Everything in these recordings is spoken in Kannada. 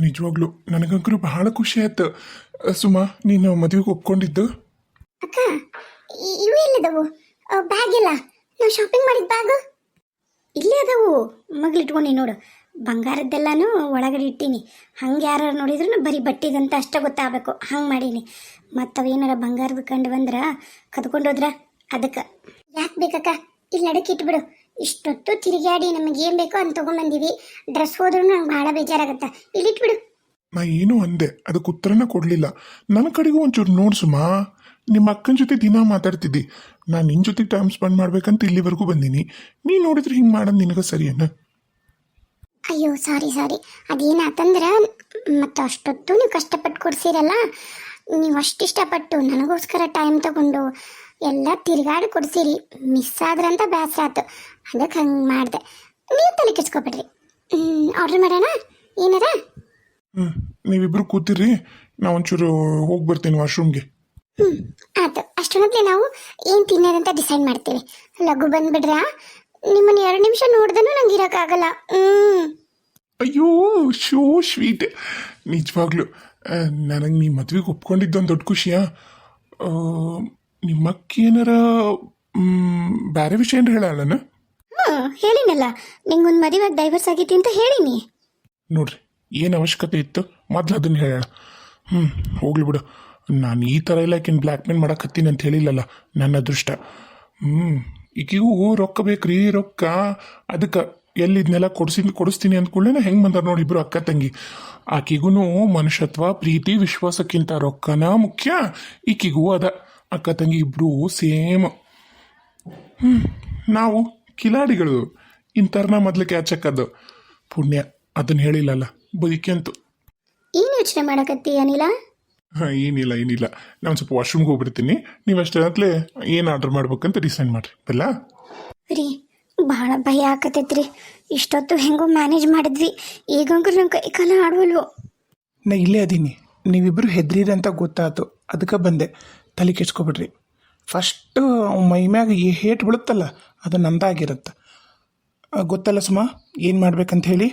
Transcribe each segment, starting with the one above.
ನಿಜವಾಗ್ಲು ನನಗಂಕರು ಬಹಳ ಖುಷಿ ಆಯ್ತು. ಸುಮ, ನೀನು ಮದುವೆಗೆ ಒಪ್ಕೊಂಡಿದ್ದು? ಅಕ್ಕ ಇವು ಬ್ಯಾಗ್ ಇಲ್ಲ. ಶಾಪಿಂಗ್ ಮಾಡಿದ ಬ್ಯಾಗ್ ಇಲ್ಲೇ ಅದಾವು. ಮಗ್ಲಿಟ್ಕೊಂಡು ನೋಡು. ಬಂಗಾರದ್ದೆಲ್ಲನೂ ಒಳಗಡೆ ಇಟ್ಟೀನಿ. ಹಂಗೆ ಯಾರು ನೋಡಿದ್ರು ಬರೀ ಬಟ್ಟಿದಂತ ಅಷ್ಟೇ ಗೊತ್ತಾಗಬೇಕು. ಹಂಗೆ ಮಾಡೀನಿ. ಮತ್ತು ಏನಾರ ಬಂಗಾರದ ಕಂಡು ಬಂದ್ರೆ ಕದ್ಕೊಂಡೋದ್ರ ಅದಕ್ಕೆ. ಯಾಕೆ ಬೇಕಕ್ಕ? ಇಲ್ಲಿ ಅಡಕ್ಕೆ ಇಟ್ಬಿಡು. ಇಷ್ಟೊತ್ತು ತಿರುಗಾಡಿ ನಮಗೆ ಏನು ಬೇಕೋ ಅಂತ ತೊಗೊಂಬಂದೀವಿ. ಡ್ರೆಸ್ ಹೋದ್ರು ನಂಗೆ ಭಾಳ ಬೇಜಾರಾಗತ್ತೆ. ಇಲ್ಲಿಟ್ಬಿಡು ನಾ ಏನು ಅಂದೆ. ಅದಕ್ಕೆ ಉತ್ತರನ ಕೊಡಲಿಲ್ಲ. ನನ್ನ ಕಡೆಗೂ ಒಂಚೂರು ನೋಡ್ಸುಮಾ ನಿಮ್ಮ ಅಕ್ಕನ ಜೊತೆ ದಿನ ಮಾತಾಡ್ತಿದ್ದಿ. ನಾನು ನಿನ್ನ ಜೊತೆ ಟೈಮ್ ಸ್ಪೆಂಡ್ ಮಾಡ್ಬೇಕಂತ ಇಲ್ಲಿವರೆಗೂ ಬಂದೀನಿ. ನೀ ನೋಡಿದ್ರೆ ಹಿಂಗೆ ಮಾಡೋದು ನಿನಗೆ ಸರಿಯೇನ? ಅಯ್ಯೋ ಸಾರಿ ಸಾರಿ ಅದೇನಾತಂದ್ರೆ ಮತ್ತು ಅಷ್ಟೊತ್ತು ನೀವು ಕಷ್ಟಪಟ್ಟು ಕೊಡ್ಸಿರಲ್ಲ. ನೀವು ಅಷ್ಟು ಇಷ್ಟಪಟ್ಟು ನನಗೋಸ್ಕರ ಟೈಮ್ ತಗೊಂಡು ಎಲ್ಲ ತಿರುಗಾಡಿ ಕೊಡ್ಸಿರಿ. ಮಿಸ್ ಆದ್ರಂತ ಬೇಸರ ಆಯ್ತು ಅದಕ್ಕೆ ಹಂಗೆ ಮಾಡಿದೆ. ನೀವು ತಲೆ ಕೆಚ್ಕೊಬೇಡ್ರಿ ಆರ್ಡ್ರ್ ಮಾಡೋಣ? ಏನಾರ? ಹ್ಞೂ ನೀವಿಬ್ರು ಕೂತಿರಿ ನಾ ಒಂಚೂರು ಹೋಗಿ ಬರ್ತೀನಿ ವಾಶ್ರೂಮ್ಗೆ. ಹ್ಞೂ ಆಯ್ತು ಅಷ್ಟೊತ್ತಿಗೆ ನಾವು ಏನು ತಿನ್ನೋದಂತ ಡಿಸೈಡ್ ಮಾಡ್ತೀವಿ. ಲಘು ಬಂದ್ಬಿಡ್ರಾ? ನಿಮ್ಮನ್ನು ಎರಡು ನಿಮಿಷ ನೋಡ್ದನು ನಂಗೆ ಇರೋಕ್ಕಾಗಲ್ಲ. ಹ್ಞೂ ಅಯ್ಯೋ ಶೋ ಸ್ವೀಟ್. ನಿಜವಾಗ್ಲು. ನನಗೆ ನೀ ಮದ್ವೆಗೆ ಒಪ್ಕೊಂಡಿದ್ದೊಂದು ದೊಡ್ಡ ಖುಷಿಯಾ? ನಿಮ್ಮಕ್ಕೇನಾರ ಬೇರೆ ವಿಷಯ ಏನು ಹೇಳಲ್ಲನ ಹ್ಞೂ ಹೇಳಿನಲ್ಲ. ನಿಂಗೊಂದು ಮದುವೆ ಡೈವರ್ಸ್ ಆಗೈತಿ ಅಂತ ಹೇಳಿನಿ. ನೋಡ್ರಿ, ಏನು ಅವಶ್ಯಕತೆ ಇತ್ತು? ಮೊದ್ಲು ಅದನ್ನ ಹೇಳೋಣ. ಹ್ಞೂ ಹೋಗ್ಲಿ ಬಿಡು. ನಾನು ಈ ಥರ ಎಲ್ಲ ಆಕಿನ ಬ್ಲ್ಯಾಕ್ ಮೇಲ್ ಮಾಡಕತ್ತೀನಿ ಅಂತ ಹೇಳಿಲ್ಲಲ್ಲ, ನನ್ನ ಅದೃಷ್ಟ. ಹ್ಞೂ ಈಗಿಗೂ ರೊಕ್ಕ ಬೇಕ್ರಿ, ರೊಕ್ಕ. ಅದಕ್ಕೆ ಎಲ್ಲಿದ್ನೆಲ್ಲ ಕೊಡಿಸಿ ಕೊಡಿಸ್ತೀನಿ ಅಂದ್ಕೊಳ್ಳೆ ಹೆಂಗೆ ಬಂದಾರ ನೋಡಿ ಇಬ್ಬರು ಅಕ್ಕ, ತಂಗಿ. ಆಕಿಗೂ ಮನುಷ್ಯತ್ವ, ಪ್ರೀತಿ, ವಿಶ್ವಾಸಕ್ಕಿಂತ ರೊಕ್ಕನ ಮುಖ್ಯ. ಈಕಿಗೂ ಅದ. ಅಕ್ಕ, ತಂಗಿ ಇಬ್ರು ಸೇಮ್. ಹ್ಞೂ ನಾವು ಕಿಲಾಡಿಗಳು. ಇಂಥರ್ನ ಮೊದಲು ಕ್ಯಾಚ್ ಹಾಕೋದು ಪುಣ್ಯ ಅದನ್ನ ಹೇಳಿಲ್ಲಲ್ಲ ಬದುಕಂತು ಏನು ಯೋಚನೆ ಮಾಡಕತ್ತಿ ಅನಿಲ ಹಾಂ ಏನಿಲ್ಲ ಏನಿಲ್ಲ. ನಾನು ಸ್ವಲ್ಪ ವಾಶ್ರೂಮ್ಗೆ ಹೋಗ್ಬಿಡ್ತೀನಿ. ನೀವು ಅಷ್ಟೇ ಏನು ಆರ್ಡರ್ ಮಾಡ್ಬೇಕಂತ ಡಿಸೈಡ್ ಮಾಡಿರಿ ಬಲ್ಲ ರೀ ಭಾಳ ಭಯ ಆಕತೈತ್ರಿ ಇಷ್ಟೊತ್ತು ಹೆಂಗೋ ಮ್ಯಾನೇಜ್ ಮಾಡಿದ್ವಿ. ಈಗಂಕೂ ನಮ್ಮ ಕೈ ಕಾಲ ಆಡ್ವಲ್ವು? ನಾ ಇಲ್ಲೇ ಅದೀನಿ. ನೀವಿಬ್ಬರು ಹೆದ್ರಿರಂತ ಅಂತ ಗೊತ್ತಾಯ್ತು ಅದಕ್ಕೆ ಬಂದೆ. ತಲೆ ಕೆಡ್ಸ್ಕೊಬಿಡ್ರಿ. ಫಸ್ಟು ಮೈ ಮ್ಯಾಗ ಈ ಹೇಟ್ ಬೀಳುತ್ತಲ್ಲ ಅದು ನಂದಾಗಿರುತ್ತೆ. ಗೊತ್ತಲ್ಲ ಸುಮ? ಏನು ಮಾಡ್ಬೇಕಂತ ಹೇಳಿ?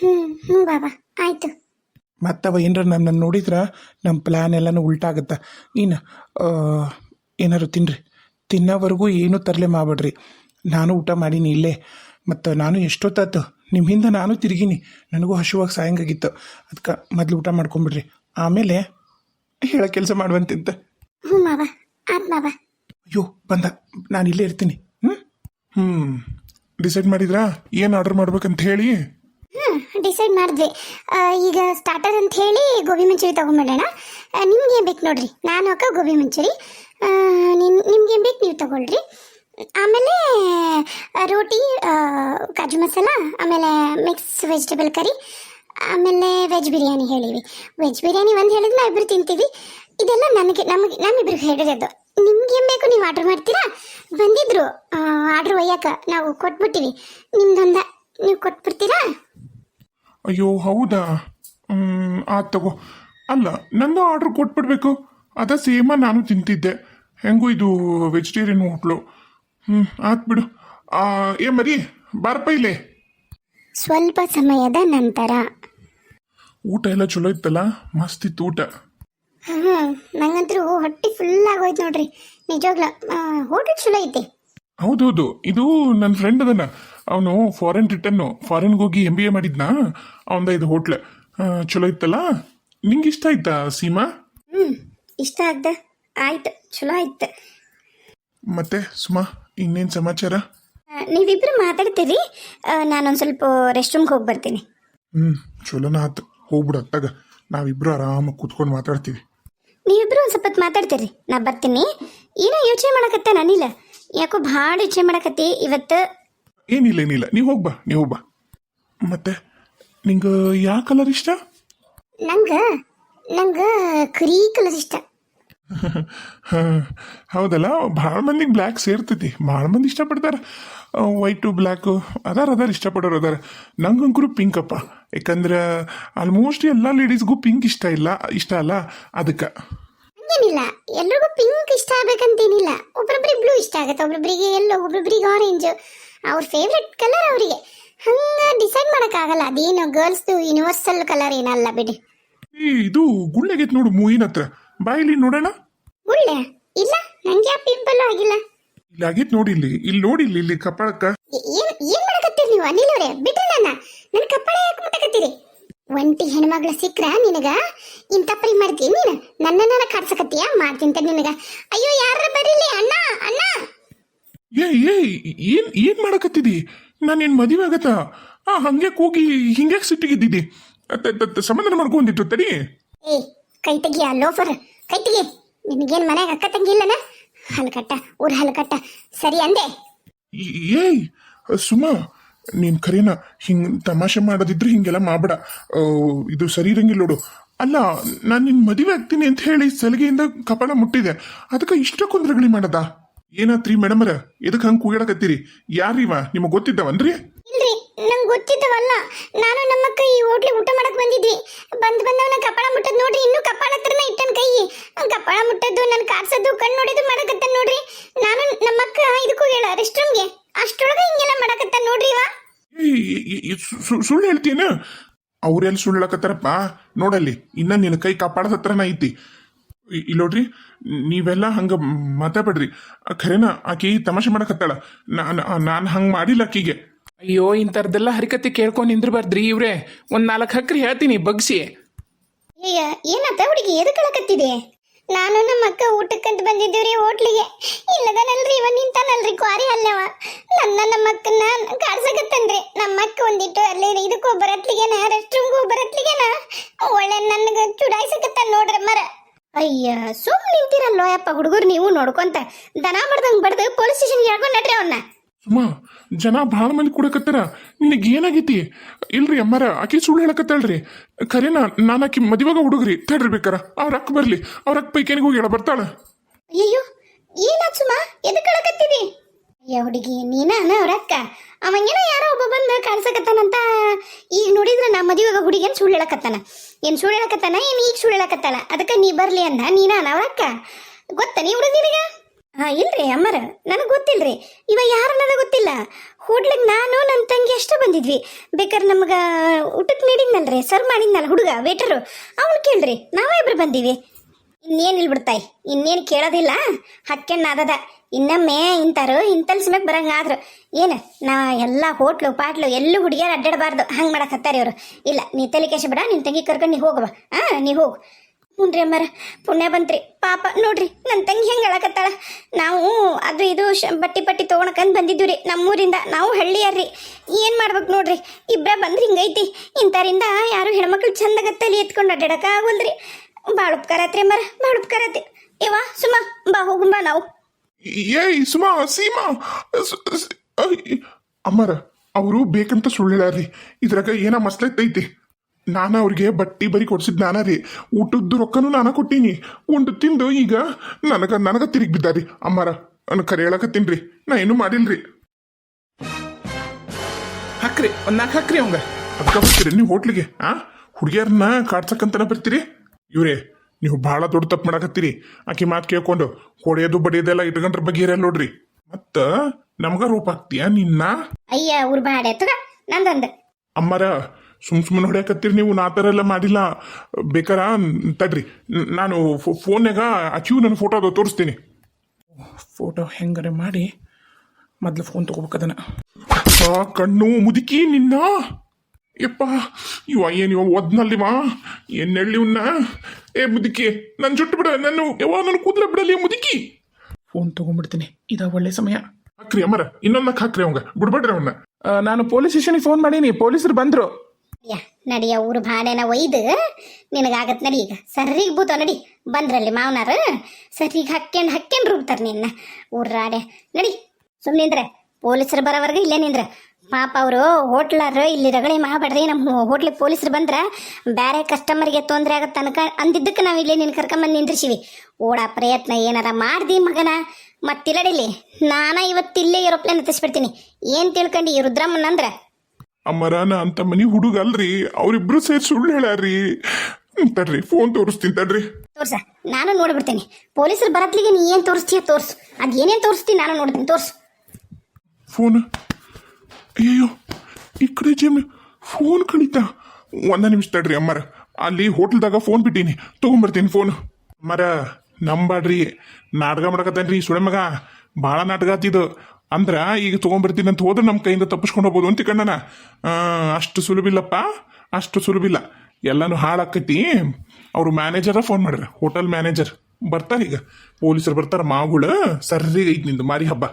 ಹ್ಞೂ ಬಾಬಾ ಆಯಿತು. ಮತ್ತವ ಏನರ ನನ್ನನ್ನು ನೋಡಿದ್ರೆ ನಮ್ಮ ಪ್ಲ್ಯಾನ್ ಎಲ್ಲನೂ ಉಲ್ಟಾಗುತ್ತೆ. ಇನ್ನು ಏನಾರು ತಿನ್ನಿರಿ ತಿನ್ನೋವರೆಗೂ ಏನೂ ತರಲೆ ಮಾಡಬೇಡ್ರಿ. ನಾನು ಊಟ ಮಾಡೀನಿ ಇಲ್ಲೇ. ಮತ್ತು ನಾನು ಎಷ್ಟೊತ್ತಾಯ್ತು? ನಿಮ್ಮ ಹಿಂದೆ ನಾನು ತಿರುಗಿನಿ. ನನಗೂ ಹಸುವಾಗಿ ಸಾಯಂಗಾಗಿತ್ತು. ಅದಕ್ಕೆ ಮೊದಲು ಊಟ ಮಾಡ್ಕೊಂಬಿಡ್ರಿ. ಆಮೇಲೆ ಹೇಳೋ ಕೆಲಸ ಮಾಡುವಂತಿಂತ ಹ್ಞೂ ಬಾಬಾ. ಆತ್ ಬಾಬಾ. ಅಯ್ಯೋ ಬಂದ. ನಾನು ಇಲ್ಲೇ ಇರ್ತೀನಿ. ಹ್ಮ್? ಡಿಸೈಡ್ ಮಾಡಿದ್ರಾ? ಏನ್ ಆರ್ಡರ್ ಮಾಡ್ಬೇಕಂತ ಹೇಳಿ? ಹ್ಮ್ ಡಿಸೈಡ್ ಮಾಡಿದ್ವಿ. ಆ, ಈಗ ಸ್ಟಾರ್ಟರ್ ಅಂತ ಹೇಳಿ ಗೋಬಿ ಮಂಚೂರಿ ತಗೊಂಡ್ಬಿಡೋಣ ನಿಮ್ಗೆ ಏನು ಬೇಕು ನೋಡ್ರಿ. ನಾನು ಅಕ್ಕ ಗೋಬಿ ಮಂಚೂರಿ. ನಿಮ್ ನಿಮ್ಗೆ ಏನು ಬೇಕು ನೀವು ತಗೊಳ್ರಿ. ಆಮೇಲೆ ಆ, ರೋಟಿ ಆ, ಕಾಜು ಮಸಾಲ ಆಮೇಲೆ ಮಿಕ್ಸ್ ವೆಜಿಟೇಬಲ್ ಕರಿ ಆಮೇಲೆ ವೆಜ್ ಬಿರಿಯಾನಿ ಹೇಳಿವಿ. ವೆಜ್ ಬಿರಿಯಾನಿ ಒಂದು ಹೇಳಿದ್ರೆ ನಾವು ಇಬ್ಬರು ತಿಂತೀವಿ. ಇದೆಲ್ಲ ನನಗೆ ನಮಗೆ ನಮ್ಮಿಬ್ರಿಗೆ ಹೇಳಿರೋದು ನಿಮ್ಗೆ ಏನು ಬೇಕು ನೀವು ಆರ್ಡ್ರ್ ಮಾಡ್ತೀರಾ? ಬಂದಿದ್ರು. ಆರ್ಡ್ರ್ ಒಯ್ಯಕ್ಕೆ ನಾವು ಕೊಟ್ಬಿಟ್ಟಿವಿ. ನಿಮ್ದೊಂದ ನೀವು ಕೊಟ್ಬಿಡ್ತೀರಾ? ಅಯ್ಯೋ ಹೌದಾ? ಆ ಆತ್ ತಗೋ. ಅಲ್ಲ ನಂದು ಆರ್ಡರ್ ಕೊಟ್ಬಿಡ್ಬೇಕು. ಅದ ಸೇಮ ನಾನು ತಿಂತಿದ್ದೆ. ಹೆಂಗೂ ಇದು ವೆಜಿಟೇರಿಯನ್ ಹೋಟ್ಲು ಹ್ಞೂ ಆತ್ ಬಿಡು. ಏ ಮರಿ ಬಾರಪ್ಪ ಇಲ್ಲೇ. ಸ್ವಲ್ಪ ಸಮಯದ ನಂತರ ಊಟ ಎಲ್ಲ ಚಲೋ ಇತ್ತಲ್ಲ? ಮಸ್ತ್ ಇತ್ತು ಊಟ. ಹ್ಞೂ ನಂಗಂತರೂ ಹೊಟ್ಟೆ ಫುಲ್ ಆಗೋಯ್ತು ನೋಡ್ರಿ. ನಿಜವಾಗ್ಲ ಹೋಟೆಲ್ ಚಲೋ ಐತಿ. ಹೌದೌದು. ಇದು ನನ್ನ ಫ್ರೆಂಡ್ ಅದನ ಅವನು ಫಾರಿನ್ ರಿಟರ್ನು ಫಾರಿನ್ಗೆ ಹೋಗಿ ಎಂ ಬಿ ಎ ಮಾಡಿದ್ನಾ. ಅವಂದ ಇದು ಹೋಟ್ಲ್ ಚಲೋ ಇತ್ತಲ್ಲ? ನಿಂಗೆ ಇಷ್ಟ ಆಯ್ತಾ ಸೀಮಾ? ಹ್ಞೂ ಇಷ್ಟ ಆಗ್ದ. ಆಯ್ತು ಚಲೋ ಆಯ್ತು. ಮತ್ತೆ ಸುಮಾ ಇನ್ನೇನು ಸಮಾಚಾರ? ನೀವಿಬ್ರು ಮಾತಾಡ್ತೀರಿ? ನಾನೊಂದ್ ಸ್ವಲ್ಪ ರೆಸ್ಟ್ ರೂಮ್ಗೆ ಹೋಗಿ ಬರ್ತೀನಿ. ಹ್ಞೂ ಚಲೋನ ಆತು. ಹೋಗ್ಬಿಡು ಅತ್ತಾಗ ನಾವಿಬ್ರು ಆರಾಮಾಗಿ ಕೂತ್ಕೊಂಡು ಮಾತಾಡ್ತೀವಿ. ನೀವಿಬ್ರು ಒಂದು ಸ್ವಲ್ಪ ಮಾತಾಡ್ತೀರಿ. ನಾ ಬರ್ತೀನಿ. ಏನೋ ಯೋಚನೆ ಮಾಡಕತ್ತೆ ನಾನಿಲ್ಲ ಯಾಕೋ ಭಾಳ ಯೋಚನೆ ಮಾಡಕತ್ತಿ ಇವತ್ತು? ಏನಿಲ್ಲ ಏನಿಲ್ಲ. ನೀವು ಹೋಗ್ಬಾ ನೀವು ಹೋಗ್ಬಾ ಮತ್ತೆ ನಿಂಗೆ ಯಾವ ಕಲರ್ ಇಷ್ಟ? ನಂಗೆ ನಂಗೆ ಕರಿ ಕಲರ್ ಇಷ್ಟ. ಹೌದಲ್ಲ ಭಾಳ ಮಂದಿಗೆ ಬ್ಲ್ಯಾಕ್ ಸೇರ್ತೈತಿ. ಭಾಳ ಮಂದಿ ಇಷ್ಟಪಡ್ತಾರೆ. ವೈಟು ಬ್ಲ್ಯಾಕು ಅದಾರ ಅದಾರ ಇಷ್ಟಪಡೋರು ಅದಾರ. ನಂಗಂಕರು ಪಿಂಕ್ ಅಪ್ಪ. ಯಾಕಂದ್ರೆ ಆಲ್ಮೋಸ್ಟ್ ಎಲ್ಲ ಲೇಡೀಸ್ಗೂ ಪಿಂಕ್ ಇಷ್ಟ ಇಲ್ಲ ಇಷ್ಟ ಅಲ್ಲ ಅದಕ್ಕೆ. ಹಂಗೇನಿಲ್ಲ. ಎಲ್ಲರಿಗೂ ಪಿಂಕ್ ಇಷ್ಟ ಆಗ್ಬೇಕಂತೇನಿಲ್ಲ. ಒಬ್ರೊಬ್ರಿಗೆ ಬ್ಲೂ ಇಷ್ಟ ಆಗುತ್ತೆ. ಒಬ್ರೊಬ್ರಿಗೆ ಎಲ್ಲೋ ಒಬ್ರೊಬ್ರಿಗೆ ಆರೆಂಜ್ ಅವ್ರ ಫೇವ್ರೆಟ್ ಕಲರ್ ಅವರಿಗೆ. ಹಂಗ ಡಿಸೈಡ್ ಮಾಡೋಕ್ಕಾಗಲ್ಲ. ಅದೇನು ಗರ್ಲ್ಸ್ದು ಯೂನಿವರ್ಸಲ್ ಕಲರ್ ಏನಲ್ಲ ಬಿಡಿ. ಏ ಇದು ಗುಳ್ಳೆಗೆ ನೋಡು ಮೂವಿನ ಹತ್ರ ಬಾಯಿಲಿ ನೋಡೋಣ. ಗುಳ್ಳೆ ಇಲ್ಲ ನಂಗೆ ಆ ಪಿಂಪಲ್ ಆಗಿಲ್ಲ. ಇಲ್ಲಿ ಆಗಿದ್ ನೋಡಿ ಇಲ್ಲಿ ಇಲ್ಲಿ ನೋಡಿ ಇಲ್ಲಿ ಇಲ್ಲಿ ಕಪಾಳಕ್ಕ. ಏ- ಏನ್ ಏನ್ ಮಾಡಕತ್ತೀರಿ ನೀವು ಅನಿಲ್ ಅವರೇ? ಬಿಡ್ರಿ ನನ್ನ ನನ್ನ ಕಪ್ಪಳ ಯಾಕೆ ಮುಟ್ಟಕತ್ತೀರಿ? ಒಂಟಿ ಹೆಣ್ಮಗಳ ಸಿಕ್ರ ನಿನಗ? ಇಂಥ ಪರಿ ಮಾಡ್ತೀನಿ ನೀನು? ನನ್ನ ನನ್ನ ಕಾಡ್ಸಕತ್ತೀಯ? ಮಾಡ್ತೀನಿ ತಡಿ ನಿನಗ. ಅಯ್ಯೋ ಯಾರ ಬರೀಲಿ ಅಣ್ಣ ಅಣ್ಣ! ಏ ಏ ಏನ್ ಏನ್ ಮಾಡಕತ್ತಿದಿ ನಾನು ಏನ್ ಮದುವೆ ಆಗತ್ತ? ಆ ಹಂಗೆ ಕೂಗಿ ಹಿಂಗೆ ಸಿಟ್ಟಿಗಿದ್ದಿದ್ದಿ ಅತ್ತ- ಅತ್ತ- ಅತ್ತ ಸಮಾಧಾನ ಮಾಡ್ಕೊಂಡಿತ್ತು ತಡಿ. ಏ ಕೈ ತೆಗಿಯ ಲೋಫರ್ ಕೈ ತೆಗಿ ನಿನಗೇನ್ ಮನೆಗೆ ಅಕ್ಕ ತಂಗಿಲ್ಲನ ಹಲ್ಕಟ್ಟ ಊರ್ ಹಲ್ಕಟ್ಟ ಸರಿ ಅಂದೆ. ಏಯ್, ಸುಮಾ, ನೀನ್ ಕರೀನ ಹಿಂಗ್ ತಮಾಷೆ ಮಾಡೋದಿದ್ರೆ ಹಿಂಗೆಲ್ಲ ಮಾಡಬೇಡ. ಇದು ಸರಿ ಇರಂಗಿಲ್ಲ ನೋಡು. ಅಲ್ಲ, ನಾನು ನಿನ್ ಮದುವೆ ಆಗ್ತೀನಿ ಅಂತ ಹೇಳಿ ಸಲಿಗೆಯಿಂದ ಕಪಾಳ ಮುಟ್ಟಿದೆ. ಅದಕ್ಕೆ ಇಷ್ಟ ಕೊಂದ್ರಗಳಿ ಮಾಡದ? ಏನಾತ್ರಿ ಮೇಡಮರ? ಎದಕ್ಕೆ ಹಂಗೆ ಕೂಗಾಡಕತ್ತೀರಿ? ಯಾರಿವ? ನಿಮಗೆ ಗೊತ್ತಿದ್ದವನ್ರಿ? ಗೊತ್ತಿದ್ದವಲ್ಲ. ನಾನು ನಮ್ಮಕ್ಕ ಈ ಹೋಟ್ಲಿ ಊಟ ಮಾಡಕ್ ಬಂದಿದ್ವಿ ಬಂದ್ ಬಂದವನ ಕಪಾಳ ಮುಟ್ಟದ್ ನೋಡ್ರಿ, ಇನ್ನು ಕಪಾಳ ಹತ್ರನ ಇಟ್ಟನ್ ಕೈ. ಕಪಾಳ ಮುಟ್ಟದ್ದು, ನನ್ ಕಾರ್ಸದ್ದು ಕಣ್ಣು ನೋಡಿದ್ದು ಮಾಡಕತ್ತ ನೋಡ್ರಿ. ನಾನು ನಮ್ಮಕ್ಕ ಇದಕ್ಕೂ ಹೇಳ ರೆಸ್ಟ್ ರೂಮ್ಗೆ ಅಷ್ಟೊಳಗ ಹಿಂಗೆಲ್ಲ ಮಾಡಕತ್ತ ನೋಡ್ರಿ ಇವ. ಸುಳ್ಳು ಹೇಳ್ತೀನ ಅವ್ರೆಲ್ಲಿ ಸುಳ್ಳಕತ್ತಾರಪ್ಪ ನೋಡಲ್ಲಿ, ಇನ್ನ ನಿನ್ನ ಕೈ ಕಪಾಳದ ಹತ್ರನ ಐತಿ. ಇಲ್ಲೋಡ್ರಿ ನೀವೆಲ್ಲ ಹಂಗ ಮಾತಾಡ್ಬೇಡ್ರಿ ಖರೇನ, ಆಕಿ ತಮಾಷೆ ಮಾಡಕತ್ತಾಳ ನಾನು ನಾನು ಹಂಗೆ ಮಾಡಿಲ್ಲ ಆಕಿಗೆ. ಅಯ್ಯೋ ಇಂಥರ್ದೆಲ್ಲ ಹರಿಕತೆ ಕೇಳ್ಕೊಂಡು ನಿಂದ್ರಬಾರ್ದ್ರಿ ಇವ್ರೆ. ಒಂದು ನಾಲ್ಕು ಹಕ್ರಿ ಹೇಳ್ತೀನಿ, ಬಗ್ಸಿ. ಅಯ್ಯ ಏನಾತ ಹುಡುಗಿ, ಎದಕ್ ಕಳಕತ್ತಿದೆ ನಾನು ನಮ್ಮ ಅಕ್ಕ ಊಟಕ್ಕಂತ ಬಂದಿದ್ದೀವ್ರಿ ಹೋಟ್ಲಿಗೆ. ಇಲ್ಲದನಲ್ರಿ, ಇವ ನಿಂತಾನಲ್ರಿ, ಕ್ವಾರಿ ಅಲ್ಲವ. ನನ್ನ ನಮ್ಮ ಅಕ್ಕನ ಕಾಡ್ಸಕತ್ತನ್ರಿ. ನಮ್ಮ ಅಕ್ಕ ಒಂದಿಟ್ಟು ಅಲ್ಲೇ ಇದಕ್ಕೂ ಬರತ್ಲಿಗೆನ ರೆಸ್ಟ್ ರೂಮ್ಗೂ ಒಳ್ಳೆ ನನಗ ಚುಡಾಯಿಸಕತ್ತ ನೋಡ್ರಿ ಮರ ಅಯ್ಯ ಸುಮ್ ನಿಂತಿರಲ್ಲೋ ಯಪ್ಪ ಹುಡುಗರು ನೀವು ನೋಡ್ಕೊಂತ. ದನ ಬಡ್ದಂಗ್ ಬಡ್ದು ಪೊಲೀಸ್ ಸ್ಟೇಷನ್ಗೆ ಹೇಳ್ಕೊಂಡ್ ನಡ್ರಿ ಅವನ್ನ ಸುಮ್ಮ ಜನ ಭಾಳ ಮಂದಿ ಕೊಡಕತ್ತಾರ. ನಿನಗೆ ಏನಾಗೈತಿ? ಇಲ್ರಿ ಅಮ್ಮಾರ, ಆಕಿ ಸುಳ್ಳು ಹೇಳಕತ್ತಾಳ್ರಿ. ಖರೇನ, ನಾನು ಆಕಿ ಮದುವಾಗ ಹುಡುಗ್ರಿ, ತಡ್ರಿ ಬೇಕಾರ. ಅವ್ರ ಅಕ್ಕ ಬರ್ಲಿ, ಅವ್ರ ಅಕ್ಕ ಪೈಕೇನಿಗೆ ಹೋಗಿ ಹೇಳ ಬರ್ತಾಳ. ಅಯ್ಯೋ ಏನಾತ್ ಸುಮ? ಎದಕ್ಕೆ ಕಳಕತ್ತಿದಿ ಅಯ್ಯ ಹುಡುಗಿ ನೀನಾನ ಅವ್ರ ಅಕ್ಕ. ಅವಂಗೇನ ಯಾರೋ ಒಬ್ಬ ಬಂದು ಕಾಣಿಸಕತ್ತಾನಂತ, ಈಗ ನೋಡಿದ್ರೆ ನಾ ಮದುವೆಗ ಹುಡುಗಿಯನ್ ಸುಳ್ಳು ಹೇಳಕತ್ತಾನ. ಏನು ಸುಳ್ಳು ಹೇಳಕತ್ತಾನ, ಏನು ಈಗ ಸುಳ್ಳು ಹೇಳಕತ್ತಾನ ಅದಕ್ಕೆ ನೀ ಬರಲಿ ಅಂದ ನೀನಾನ ಅವ್ರ ಅಕ್ಕ. ಗೊತ್ತ ನೀ ಹುಡುಗ ನಿನಗ ಹಾ, ಇಲ್ರಿ ಅಮ್ಮರ. ನನಗೆ ಗೊತ್ತಿಲ್ರಿ. ಇವ ಯಾರು ಯಾರನ್ನದ ಗೊತ್ತಿಲ್ಲ. ಹೋಟ್ಲಿಗೆ ನಾನು ನನ್ನ ತಂಗಿ ಅಷ್ಟೇ ಬಂದಿದ್ವಿ. ಬೇಕಾದ್ರೆ ನಮ್ಗೆ ಊಟಕ್ಕೆ ನೀಡಿದ್ನಲ್ರಿ ಸರ್ವ್ ಮಾಡಿದ್ನಲ್ಲ ಹುಡುಗ ವೇಟರು ಅವನು ಕೇಳ್ರಿ ನಾವೇ ಇಬ್ರು ಬಂದೀವಿ. ಇನ್ನೇನು ಇಲ್ಬಿಡ್ತಾಯಿ ಇನ್ನೇನು ಕೇಳೋದಿಲ್ಲ. ಹಕ್ಕೆಣ್ಣಾದದ ಇನ್ನೊಮ್ಮೆ ಇಂಥರು ಇಂತಲ್ ಸಮಯಕ್ಕೆ ಬರಂಗಾದ್ರು ಏನು, ನಾ ಎಲ್ಲ ಹೋಟ್ಲು, ಪಾಟ್ಲು, ಎಲ್ಲೂ ಹುಡುಗಿಯರು ಅಡ್ಡಾಡಬಾರ್ದು ಹಂಗೆ ಮಾಡಕತ್ತಾರೆ ಇವರು. ಇಲ್ಲ, ನೀ ತಲೆ ಕೇಶ ಬಿಡ ನಿನ್ನ ತಂಗಿ ಕರ್ಕೊಂಡು ನೀ ಹೋಗವ. ಹಾಂ ನೀ ಹೋಗು. ಹ್ಞೂ ಅಮ್ಮರ, ಪುಣ್ಯ ಬಂತ್ರಿ. ಪಾಪ, ನೋಡ್ರಿ ನನ್ನ ತಂಗಿ ಹೆಂಗೆ ಹೇಳಕತ್ತಾಳ. ನಾವು ಅದು ಇದು ಶ, ಬಟ್ಟಿ ಪಟ್ಟಿ ತೊಗೊಳಕಂತ ಬಂದಿದ್ದೀವಿ ರೀ ನಮ್ಮೂರಿಂದ ನಾವು ಹಳ್ಳಿಯರ್ರಿ. ಏನು ಮಾಡ್ಬೇಕು ನೋಡ್ರಿ? ಇಬ್ಬರ ಬಂದ್ರೆ ಹಿಂಗೈತಿ. ಇಂಥರಿಂದ ಯಾರು ಹೆಣ್ಮಕ್ಳು ಚಂದಗತ್ತಲ್ಲಿ ತಲೆ ಎತ್ಕೊಂಡು ಅಡ್ಡಾಡಕ ಆಗೋಲ್ರಿ. ಭಾಳ ಉಪಕಾರ ಆತ್ರಿ ಅಮ್ಮರ, ಭಾಳ ಉಪಕಾರ ಆತಿ ಇವ, ಸುಮ, ಬಾ ಹೋಗುಂಬ ನಾವು. ಏಯ್, ಸುಮಾ, ಸೀಮಾ ಅಮ್ಮರ, ಅವರು ಬೇಕಂತ ಸುಳ್ಳು ರೀ ಇದ್ರಾಗ ಏನ ಮಸ್ಲೈತೈತಿ ನಾನು ಅವ್ರಿಗೆ ಬಟ್ಟಿ ಬರಿ ಕೊಡ್ಸಿದ್ ನಾನ ರೀ. ಊಟದ್ದು ರೊಕ್ಕನೂ ನಾನು ಕೊಟ್ಟೀನಿ. ಉಂಡು ತಿಂದು ಈಗ ನನಗೆ ನನಗೆ ತಿರುಗಿ ಬಿದ್ದಾರಿ. ಅಮ್ಮಾರ ನಾನು ಕರೆ ಹೇಳಕತ್ತೀನಿ ರೀ. ನಾ ಏನೂ ಮಾಡಿಲ್ರಿ ಹಾಕ್ರಿ ಒಂದು ನಾಲ್ಕು ಹಾಕ್ರಿ ಅವಂಗ. ಅದಕ್ಕೆ ಬರ್ತೀರಿ ನೀವು ಹೋಟ್ಲಿಗೆ ಆ? ಹುಡುಗಿಯರನ್ನ ಕಾಡ್ಸಕ್ಕಂತನ ಬರ್ತೀರಿ? ಇವ್ರೇ ನೀವು ಭಾಳ ದೊಡ್ಡ ತಪ್ಪು ಮಾಡಕತ್ತೀರಿ. ಆಕಿ ಮಾತು ಕೇಳ್ಕೊಂಡು ಹೊಡೆಯೋದು ಬಡಿಯೋದೆಲ್ಲ ಇಟ್ಕೊಂಡ್ರ ಬಗ್ಗೆ ಇರಲ್ಲ ನೋಡ್ರಿ. ಮತ್ತ ನಮ್ಗ ರೂಪ ಆಗ್ತೀಯ ನಿನ್ನ? ಅಯ್ಯ ಅವ್ರ ಬಾಡೆ ತಗ ನಂದೊಂದು. ಅಮ್ಮರ ಸುಮ್ ಸುಮ್ಮನೆ ಹೊಡ್ಯಾಕತ್ತೀರಿ ನೀವು ನಾ ಥರ ಎಲ್ಲ ಮಾಡಿಲ್ಲ. ಬೇಕಾರ ತಡ್ರಿ. ನಾನು ಫೋನ್ಯಾಗ ಅಚೀವ್ ನನ್ನ ಫೋಟೋ ಅದು ತೋರಿಸ್ತೀನಿ. ಫೋಟೋ ಹೆಂಗಾರೆ ಮಾಡಿ ಮೊದ್ಲು ಫೋನ್ ತೊಗೋಬೇಕದನ್ನ ಆ ಕಣ್ಣು ಮುದುಕಿ ನಿನ್ನ. ಯಪ್ಪ ಇವ ಏನು ಇವ ಒದ್ನಲ್ಲಿವ? ಏನ್ ಉನ್ನ? ಏ ಮುದುಕಿ ನನ್ನ ಜುಟ್ಟು ಬಿಡ ನಾನು ಯಾವ ನನ್ನ ಕೂದಲ ಬಿಡಲಿ ಮುದುಕಿ. ಫೋನ್ ತೊಗೊಂಡ್ಬಿಡ್ತೀನಿ. ಇದ ಒಳ್ಳೆ ಸಮಯ. ಹಾಕ್ರಿ ಅಮ್ಮರ ಇನ್ನೊಂದಕ್ಕೆ ಹಾಕ್ರಿ ಅವಂಗ. ಬಿಡ್ಬೇಡ್ರಿ ಅವನ್ನ ನಾನು ಪೊಲೀಸ್ ಸ್ಟೇಷನ್ಗೆ ಫೋನ್ ಮಾಡೀನಿ. ಪೊಲೀಸರು ಬಂದರು. ಯಾ ನಡಿಯ ಊರು ಭಾಡೆನ ಒಯ್ದು, ನಿನಗಾಗತ್ ನಡಿ ಈಗ. ಸರ್ರಿಗೆ ಬೂತ ನಡಿ, ಬಂದ್ರಲ್ಲಿ ಮಾವನಾರ. ಸರ್ರಿಗೆ ಹಕ್ಕೆಂಡ್ ಹಕ್ಕೆಂಡ್ ರೂಬ್ತಾರ ನಿನ್ನ ಊರಾಡೆ ನಡಿ ಸುಮ್ಮನಿಂದ್ರೆ ಪೊಲೀಸರು ಬರೋವರೆಗೆ ಇಲ್ಲೇ ನಿಂದ್ರ. ಪಾಪ ಅವರು ಹೋಟ್ಲಾರ ಇಲ್ಲಿ ರಗಳೆ ಮಾಡಬೇಡ್ರಿ ನಮ್ಮ ಹೋಟ್ಲಿಗೆ ಪೊಲೀಸರು ಬಂದ್ರ ಬೇರೆ ಕಸ್ಟಮರ್ಗೆ ತೊಂದರೆ ಆಗತ್ತೆ ತನಕ ಅಂದಿದ್ದಕ್ಕೆ ನಾವು ಇಲ್ಲೇ ನಿನ್ನ ಕರ್ಕೊಂಬಂದು ನಿಂದ್ರಿಸಿವಿ ಓಡಾ ಪ್ರಯತ್ನ, ಏನಾರ ಮಾಡ್ದಿ ಮಗನ? ಮತ್ತಿಲ್ಲಡಿಲಿ ನಾನ ಇವತ್ತಿಲ್ಲೇ ಏರೋಪ್ಲೇನ್ ಹತ್ತಿಸ್ಬಿಡ್ತೀನಿ. ಏನು ತಿಳ್ಕೊಂಡು ಈ ಅಂದ್ರೆ ಅಮ್ಮರ ನಾ ಅಂತ ಮನಿ ಹುಡುಗ ಅಲ್ರಿ ಅವ್ರಿಬ್ರು ಸೇರಿ ಸುಳ್ಳು ಹೇಳಾರಿ ತಡ್ರಿ ಫೋನ್ ತೋರಿಸ್ತೀನಿ ತಡ್ರಿ. ತೋರ್ಸ ನಾನು ನೋಡ್ಬಿಡ್ತೇನೆ. ಪೊಲೀಸರು ಬರತ್ಲಿಗೆ ನೀ ಏನು ತೋರಿಸ್ತೀಯ ತೋರ್ಸು. ಅದು ಏನೇನು ತೋರಿಸ್ತೀನಿ ನಾನು ನೋಡ್ತೀನಿ ತೋರ್ಸು. ಫೋನ್ ಅಯ್ಯೋ ಈ ಕಡೆ ಜಿಮ್ ಫೋನ್ ಕಳೀತಾ ಒಂದ ನಿಮಿಷ ತಡ್ರಿ ಅಮ್ಮರ. ಅಲ್ಲಿ ಹೋಟ್ಲ್ದಾಗ ಫೋನ್ ಬಿಟ್ಟೀನಿ. ತೊಗೊಂಬರ್ತೀನಿ ಫೋನ್ ಅಮ್ಮರ ನಂಬಾಡ್ರಿ. ನಾಟಕ ಮಾಡಕತ್ತೇನ್ರಿ ಸುಳೆ ಮಗ. ಭಾಳ ನಾಟಕ ಆತಿದು ಅಂದ್ರ ಈಗ ತೊಗೊಂಬರ್ತೀನಿ ಅಂತ ಹೋದ್ರೆ ನಮ್ಮ ಕೈಯಿಂದ ತಪ್ಪಿಸ್ಕೊಂಡು ಹೋಗ್ಬೋದು ಅಂತ ಕಣ್ಣನ. ಅಷ್ಟು ಸುಲಭಿಲ್ಲಪ್ಪ ಅಷ್ಟು ಸುಲಭಿಲ್ಲ ಎಲ್ಲಾನು ಹಾಳಾಕತಿ ಅವರು ಮ್ಯಾನೇಜರ ಫೋನ್ ಮಾಡ್ಯಾರ ಹೋಟೆಲ್ ಮ್ಯಾನೇಜರ್ ಬರ್ತಾರೆ ಈಗ ಪೊಲೀಸರು ಬರ್ತಾರ ಮಾವುಗಳು ಸರ್ರಿಗೆ ಐತಿ ನಿಂದು, ಮಾರಿ ಹಬ್ಬ.